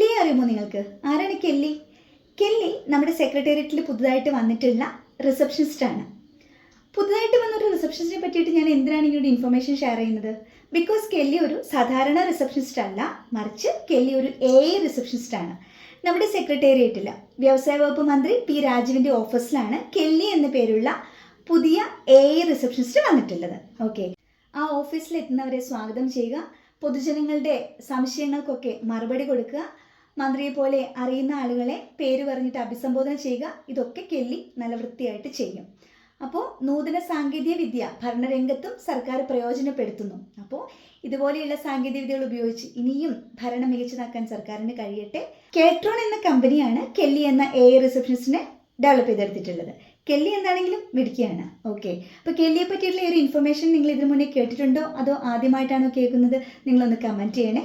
നിങ്ങൾക്ക്? ആരാണ് Kelly? Kelly നമ്മുടെ സെക്രട്ടേറിയറ്റിൽ പുതുതായിട്ട് വന്നിട്ടുള്ള റിസപ്ഷനിസ്റ്റാണ് പുതുതായിട്ട് വന്നൊരു റിസപ്ഷനിസ്റ്റിനെ പറ്റിയിട്ട് ഞാൻ എന്തിനാണ് ഇങ്ങോട്ട് ഇൻഫർമേഷൻ ഷെയർ ചെയ്യുന്നത്? ബിക്കോസ് കെല്ലി ഒരു സാധാരണ റിസപ്ഷനിസ്റ്റ് അല്ല മറിച്ച് കെല്ലി ഒരു എ റിസപ്ഷനിസ്റ്റ് ആണ്. നമ്മുടെ സെക്രട്ടേറിയറ്റിൽ വ്യവസായ വകുപ്പ് മന്ത്രി പി രാജുവിന്റെ ഓഫീസിലാണ് കെല്ലി എന്ന പേരുള്ള പുതിയ എ റിസപ്ഷനിസ്റ്റ് വന്നിട്ടുള്ളത്. ഓക്കെ ആ ഓഫീസിൽ എത്തുന്നവരെ സ്വാഗതം ചെയ്യുക. പൊതുജനങ്ങളുടെ സംശയങ്ങൾക്കൊക്കെ മറുപടി കൊടുക്കുക. മന്ത്രിയെ പോലെ അറിയുന്ന ആളുകളെ പേര് പറഞ്ഞിട്ട് അഭിസംബോധന ചെയ്യുക ഇതൊക്കെ കെല്ലി നല്ല വൃത്തിയായിട്ട് ചെയ്യും. അപ്പോൾ നൂതന സാങ്കേതിക വിദ്യ ഭരണരംഗത്തും സർക്കാർ പ്രയോജനപ്പെടുത്തുന്നു. അപ്പോൾ ഇതുപോലെയുള്ള സാങ്കേതിക വിദ്യകൾ ഉപയോഗിച്ച് ഇനിയും ഭരണം മികച്ചതാക്കാൻ സർക്കാരിന് കഴിയട്ടെ. കേട്രോൺ എന്ന കമ്പനിയാണ് കെല്ലി എന്ന എ റിസപ്ഷനിസ്റ്റിനെ ഡെവലപ്പ് ചെയ്തെടുത്തിട്ടുള്ളത്. കെല്ലി എന്താണെങ്കിലും മിടുക്കിയാണ്. ഓക്കെ അപ്പോൾ കെല്ലിയെ പറ്റിയിട്ടുള്ള ഒരു ഇൻഫർമേഷൻ നിങ്ങൾ ഇതിനു മുന്നേ കേട്ടിട്ടുണ്ടോ? അതോ ആദ്യമായിട്ടാണോ കേൾക്കുന്നത്? നിങ്ങളൊന്ന് കമന്റ് ചെയ്യണേ.